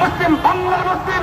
মুসলিম বাংলার মুসলিম।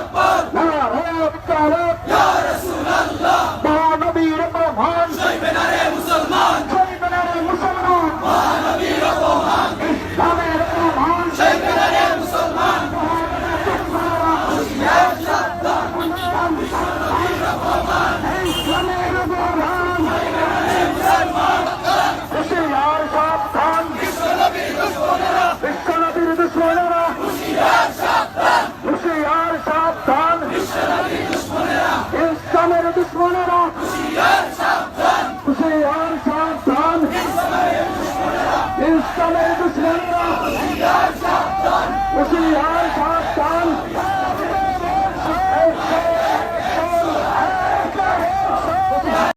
ইসলামের দুশ্মনেরা হুশিয়ার সাবধান ইসলামের দুশ্মনেরা হুশিয়ার সাবধান